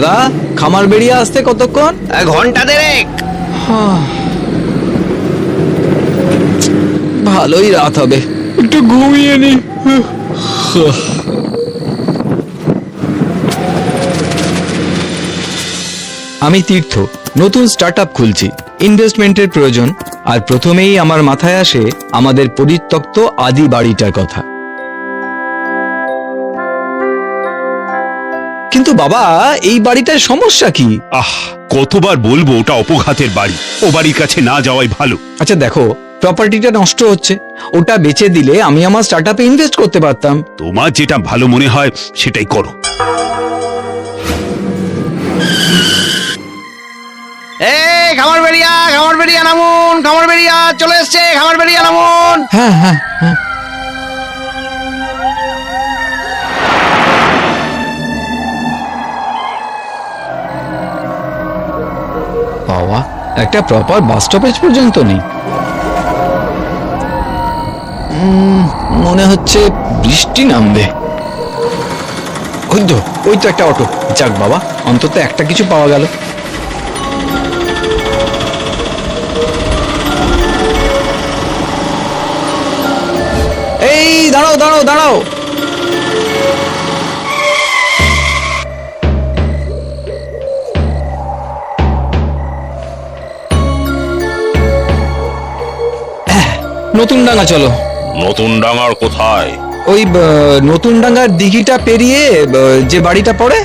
দাদা খামার বেরিয়ে আসতে কতক্ষণ? ঘণ্টা দেড়েক। ভালোই রাত হবে। একটু ঘুমিয়ে নি। আমি তীর্থ নতুন স্টার্টআপ খুলছি। ইনভেস্টমেন্টের প্রয়োজন। আর প্রথমেই আমার মাথায় আসে আমাদের পরিত্যক্ত আদি বাড়িটার কথা। কিন্তু বাবা এই বাড়িটার সমস্যা কি? আহ কতবার বলব ওটা অপঘাতের বাড়ি। ও বাড়ির কাছে না যাওয়াই ভালো। আচ্ছা দেখো প্রপার্টিটা নষ্ট হচ্ছে। ওটা বেচে দিলে আমি আমার স্টার্টআপে ইনভেস্ট করতে পারতাম। তোমার যেটা ভালো মনে হয় সেটাই করো। খামার বেরিয়া খামার বেরিয়া নামুন খামার বেরিয়া চলে এসছে খামার বেরিয়া নামুন। হ্যাঁ হ্যাঁ হ্যাঁ। বাবা একটা প্রপার বাস স্টপেজ পর্যন্ত নেই। মনে হচ্ছে বৃষ্টি নামবে। ওই ওই তো একটা অটো। যাক বাবা, অন্তত একটা কিছু পাওয়া গেল। এই, দাঁড়াও দাঁড়াও দাঁড়াও। নতুন ডাঙ্গা চলো। নতুন ডাঙার কোথায়? ওই নতুন ডাঙ্গার দিঘিটা পেরিয়ে আহ, যে বাড়িটা পড়ে?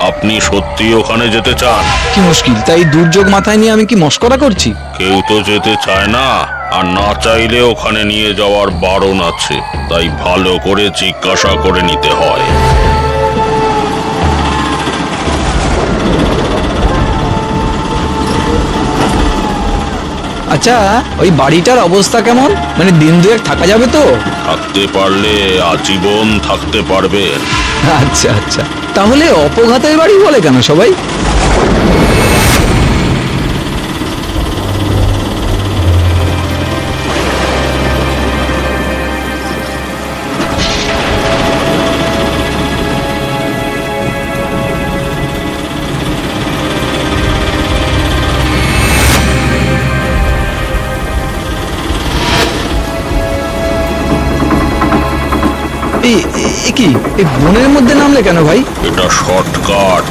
আপনি সত্যি ওখানে যেতে চান? কি মুশকিল তাই দুর্যোগ মাথায় নিয়ে আমি কি মস্করা করছি? কেউ তো যেতে চায় না আর না চাইলে ওখানে নিয়ে যাওয়ার বারণ আছে তাই ভালো করে জিজ্ঞাসা করে নিতে হয়। আচ্ছা ওই বাড়িটার অবস্থা কেমন? মানে দিন দুয়েক থাকা যাবে তো? থাকতে পারলে আজীবন থাকতে পারবে। আচ্ছা আচ্ছা। তাহলে অপঘাতের বাড়ি বলে কেন সবাই? কি? এই বনের মধ্যে নামলে কেন ভাই? এটা শর্টকাট।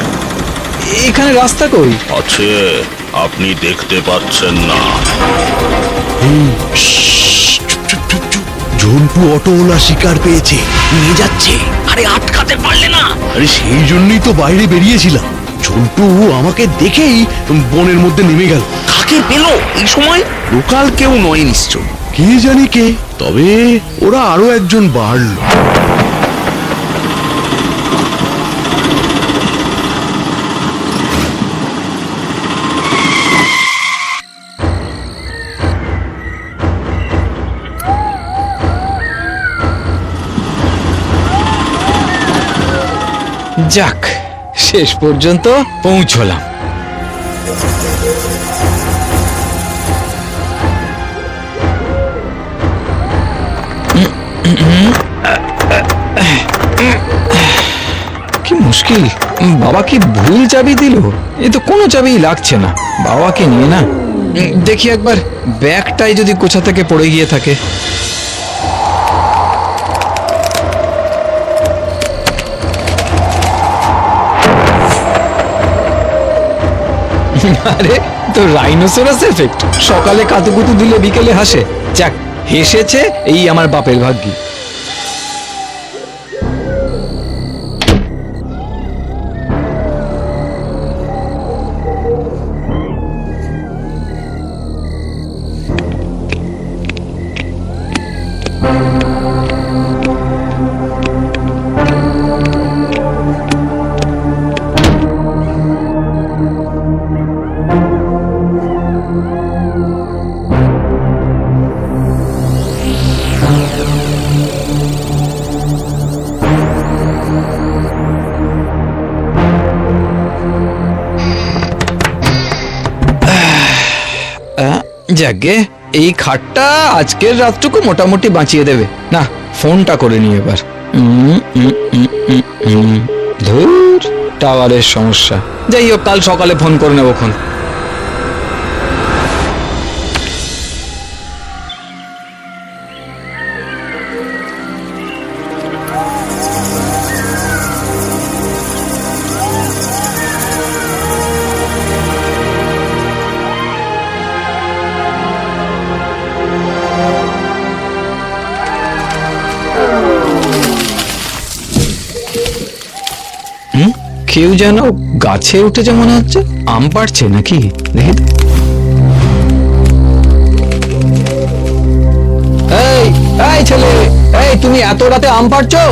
এখানে রাস্তা কই? আছে আপনি দেখতে পাচ্ছেন না। ঝন্টু অটোওয়ালা শিকার পেয়েছে নিয়ে যাচ্ছে আরে আটকাতে পারলে না আরে সেই জন্যই তো বাইরে বেরিয়েছিলাম ঝন্টু আমাকে দেখেই বনের মধ্যে নেমে গেল কাকে পেল এই সময় লোকাল কেউ নয় নিশ্চয় কে জানি কে তবে ওরা আরও একজন বাড়লো যাক, শেষ পর্যন্ত পৌঁছলাম। কি মুশকিল? বাবা কি ভুল চাবি দিল? এ তো কোনো চাবি লাগছে না। বাবাকে নিয়ে না। দেখি একবার ব্যাগটাই যদি কোথা থেকে পড়ে গিয়ে থাকে। আরে, তো রাইনোসোরাস এফেক্ট সকালে কাতুকুতু দিলে বিকেলে হাসে। যাক, হেসেছে এই আমার বাপের ভাগ্যি। যাকে এই খাটটা আজকের রাতটুকু মোটামুটি বাঁচিয়ে দেবে। না, ফোনটা করে নিই এবার। ধুর, টাওয়ারের সমস্যা। যাই হোক, কাল সকালে ফোন করে নেব খন কেউ যেন গাছে উঠেছে মনে হচ্ছে আম পাড়ছে নাকি? দেখি এই ছেলে এই তুমি এত রাতে আম পাড়ছো?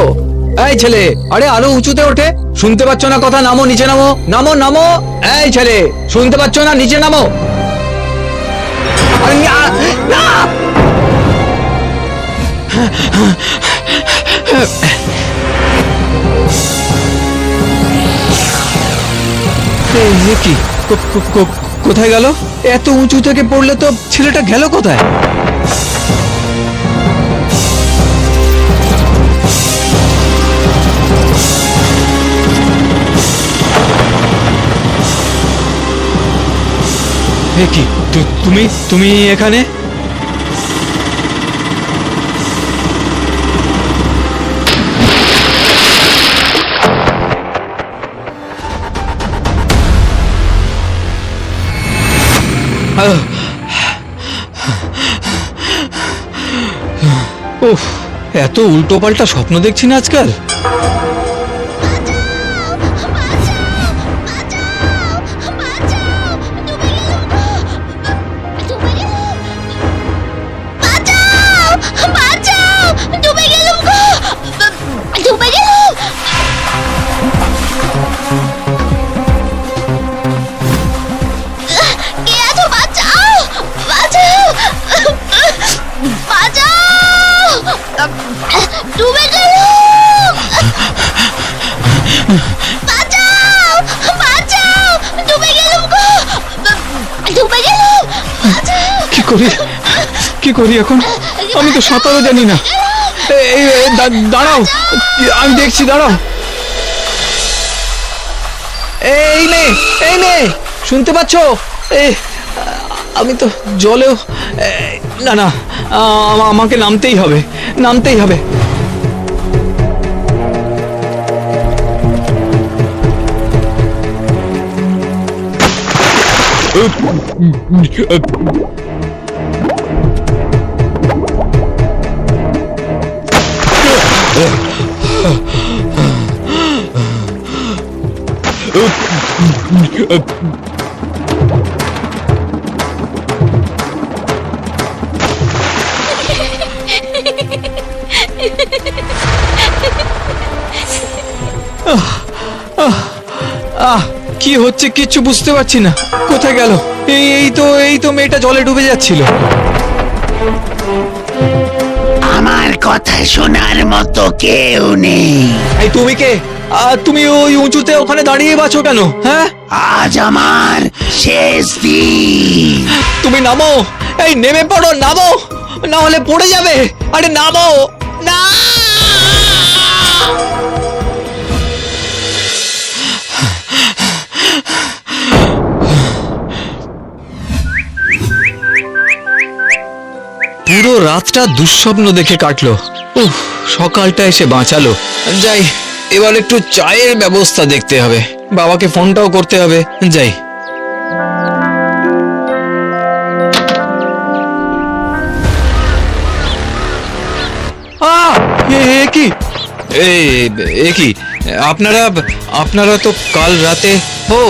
এই ছেলে আরে আরও উঁচুতে ওঠে। শুনতে পাচ্ছ না কথা নামো নিচে নামো। নামো নামো। এই ছেলে শুনতে পাচ্ছ না নিচে নামো। না, কি? কোথায় গেল? এত উঁচু থেকে পড়লে তো ছেলেটা গেল কোথায়? তুমি তুমি এখানে? এত উল্টোপাল্টা স্বপ্ন দেখছি না আজকাল? বাঁচাও! বাঁচাও! ডুবে গেলুম গো! ডুবে গেলুম! কি করি? কি করি এখন? আমি তো সাঁতারও জানি না। এই, দাঁড়াও। আমি দেখছি দাঁড়াও। এই নে এই নে শুনতে পাচ্ছ? এই আমি তো জলেও না না আমাকে নামতেই হবে নামতেই হবে। আহ কি হচ্ছে কিচ্ছু বুঝতে পারছি না। কোথায় গেল? এই এই তো এই তো মেয়েটা জলে ডুবে যাচ্ছিল। আমার কথা শোনার মতো কেউ নেই। এই তুমি কে? আহ, তুমি ওই উঁচুতে ওখানে দাঁড়িয়ে বাছো কেন? হ্যাঁ? আজ আমার শেষ দিন। তুমি নামো। এই নেমে পড়ো নামো। না হলে পড়ে যাবে। আরে নামো। না! পুরো রাতটা দুঃস্বপ্ন দেখে কাটলো। উফ সকালটা এসে বাঁচালো। যাই এবার একটু চায়ের ব্যবস্থা দেখতে হবে। বাবাকে ফোনটাও করতে হবে। যাই। কি? এ কি? আপনারা আপনারা তো কাল রাতে ও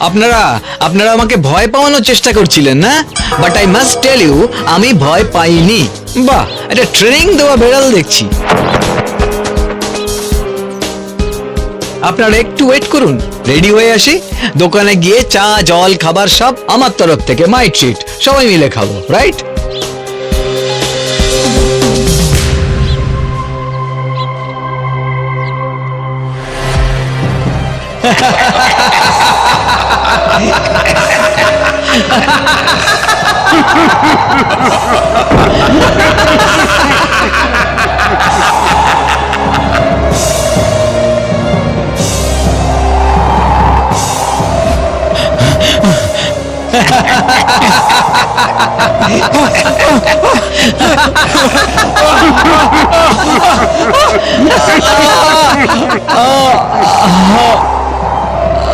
আপনারা আপনারা আমাকে ভয় পাওয়ানোর চেষ্টা করছিলেন, না? But I must tell you আমি ভয় পাইনি। বাহ, এটা ট্রেনিং দেওয়া বেড়াল দেখছি। আপনারা একটু ওয়েট করুন। রেডি হয়ে আসি? দোকানে গিয়ে চা, জল, খাবার সব আমার তরফ থেকে মাই ট্রিট সবাই মিলে খাব রাইট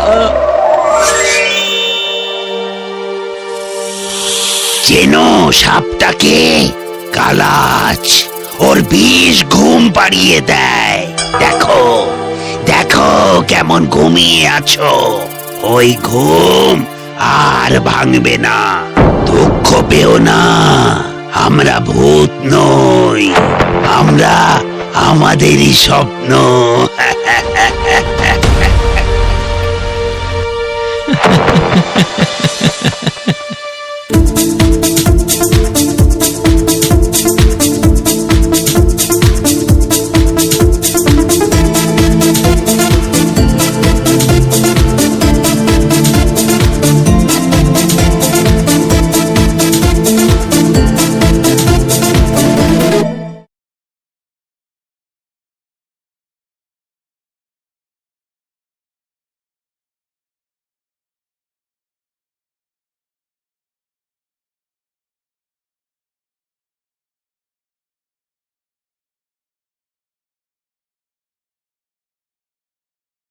Oh! চেনো সাপটাকে কালাচ। ওর বিষ ঘুম পাড়িয়ে দেয়। দেখো দেখো কেমন ঘুমিয়ে আছো। ওই ঘুম আর ভাঙবে না। দুঃখ পেও না। আমরা ভূত নই। আমরা আমাদেরই স্বপ্ন।